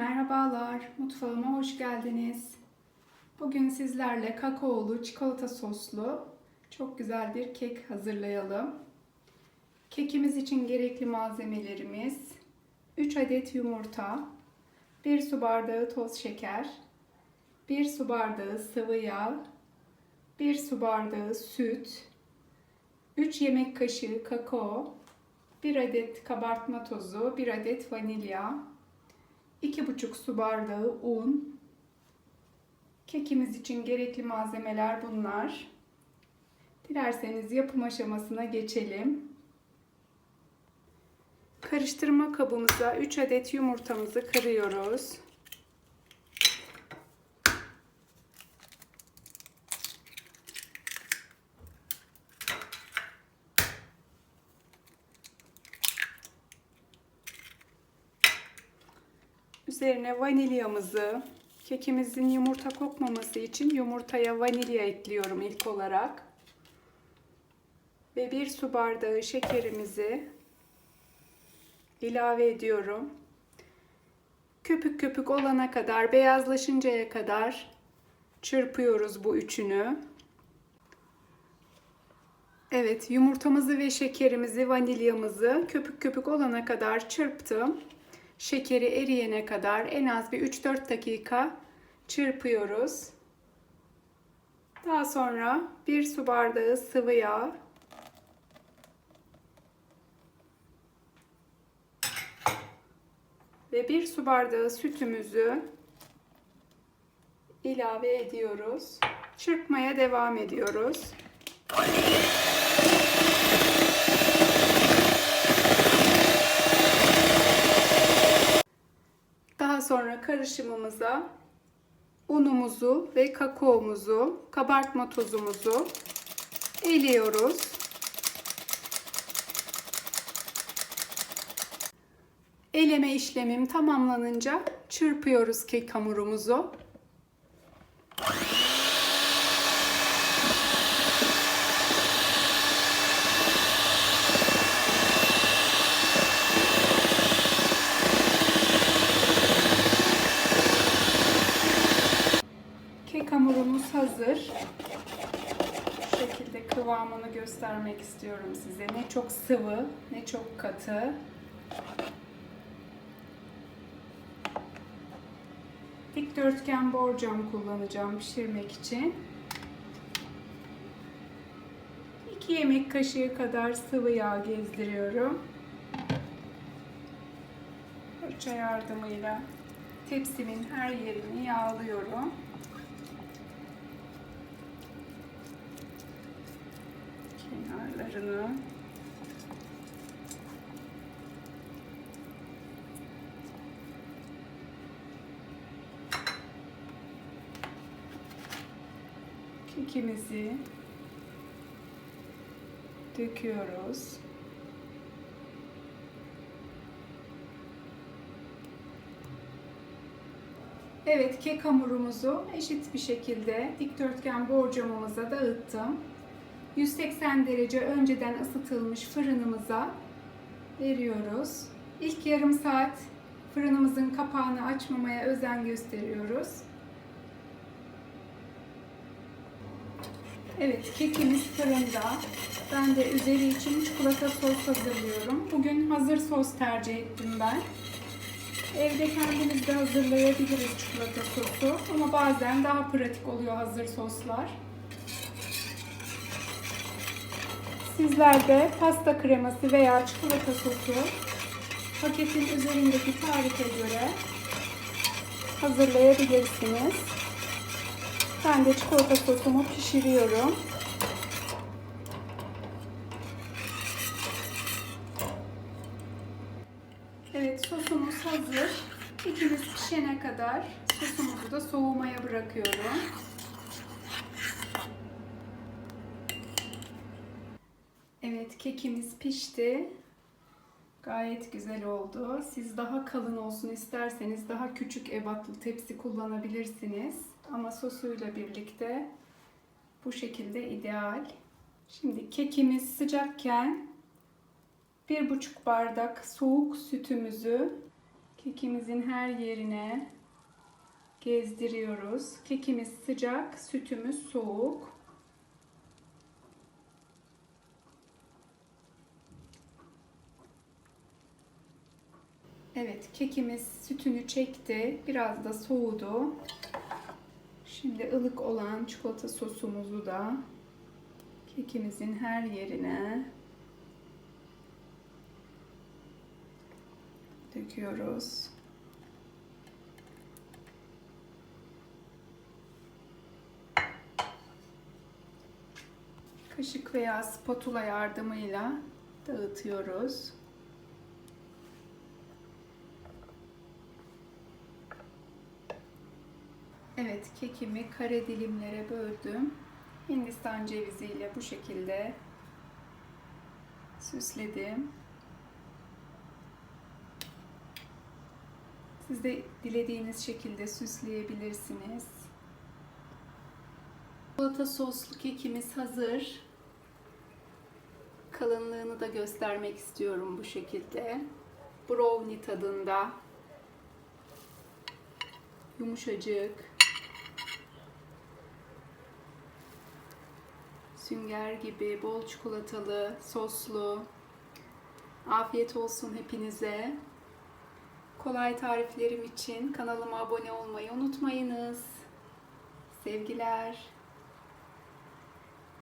Merhabalar, mutfağıma hoş geldiniz. Bugün sizlerle kakaolu çikolata soslu çok güzel bir kek hazırlayalım. Kekimiz için gerekli malzemelerimiz 3 adet yumurta, 1 su bardağı toz şeker, 1 su bardağı sıvı yağ, 1 su bardağı süt, 3 yemek kaşığı kakao, 1 adet kabartma tozu, 1 adet vanilya, 2,5 su bardağı un. Kekimiz için gerekli malzemeler bunlar. Dilerseniz yapım aşamasına geçelim. Karıştırma kabımıza 3 adet yumurtamızı kırıyoruz. Üzerine vanilyamızı, kekimizin yumurta kokmaması için yumurtaya vanilya ekliyorum ilk olarak. Ve bir su bardağı şekerimizi ilave ediyorum. Köpük köpük olana kadar, beyazlaşıncaya kadar çırpıyoruz bu üçünü. Evet, yumurtamızı ve şekerimizi, vanilyamızı köpük köpük olana kadar çırptım şekeri eriyene kadar en az bir 3-4 dakika çırpıyoruz. Daha sonra bir su bardağı sıvı yağ ve bir su bardağı sütümüzü ilave ediyoruz. Çırpmaya devam ediyoruz. Daha sonra karışımımıza unumuzu ve kakaomuzu, kabartma tozumuzu eliyoruz. Eleme işlemim tamamlanınca çırpıyoruz kek hamurumuzu. Kek hamurumuz hazır. Şu şekilde kıvamını göstermek istiyorum size. Ne çok sıvı, ne çok katı. Dikdörtgen borcam kullanacağım pişirmek için. 2 yemek kaşığı kadar sıvı yağ gezdiriyorum. Fırça yardımıyla tepsimin her yerini yağlıyorum. Kenarlarını kekimizi döküyoruz. Evet, kek hamurumuzu eşit bir şekilde dikdörtgen borcamımıza dağıttım. 180 derece önceden ısıtılmış fırınımıza veriyoruz. İlk yarım saat fırınımızın kapağını açmamaya özen gösteriyoruz. Evet, kekimiz fırında. Ben de üzeri için çikolata sos hazırlıyorum. Bugün hazır sos tercih ettim ben. Evde kendimiz de hazırlayabiliriz çikolata sosu ama bazen daha pratik oluyor hazır soslar. Sizler de pasta kreması veya çikolata sosu paketin üzerindeki tarife göre hazırlayabilirsiniz. Ben de çikolata sosumu pişiriyorum. Evet sosumuz hazır. İkimiz pişene kadar sosumuzu da soğumaya bırakıyorum. Evet kekimiz pişti. Gayet güzel oldu. Siz daha kalın olsun isterseniz daha küçük ebatlı tepsi kullanabilirsiniz. Ama sosuyla birlikte bu şekilde ideal. Şimdi kekimiz sıcakken bir buçuk bardak soğuk sütümüzü Kekimizin her yerine gezdiriyoruz. Kekimiz sıcak, sütümüz soğuk. Evet, kekimiz sütünü çekti. Biraz da soğudu. Şimdi ılık olan çikolata sosumuzu da kekimizin her yerine döküyoruz. Kaşık veya spatula yardımıyla dağıtıyoruz. Evet, kekimi kare dilimlere böldüm. Hindistan ceviziyle bu şekilde süsledim. Siz de dilediğiniz şekilde süsleyebilirsiniz. Çikolata soslu kekimiz hazır. Kalınlığını da göstermek istiyorum bu şekilde. Brownie tadında. Yumuşacık. Sünger gibi bol çikolatalı, soslu. Afiyet olsun hepinize. Kolay tariflerim için kanalıma abone olmayı unutmayınız. Sevgiler.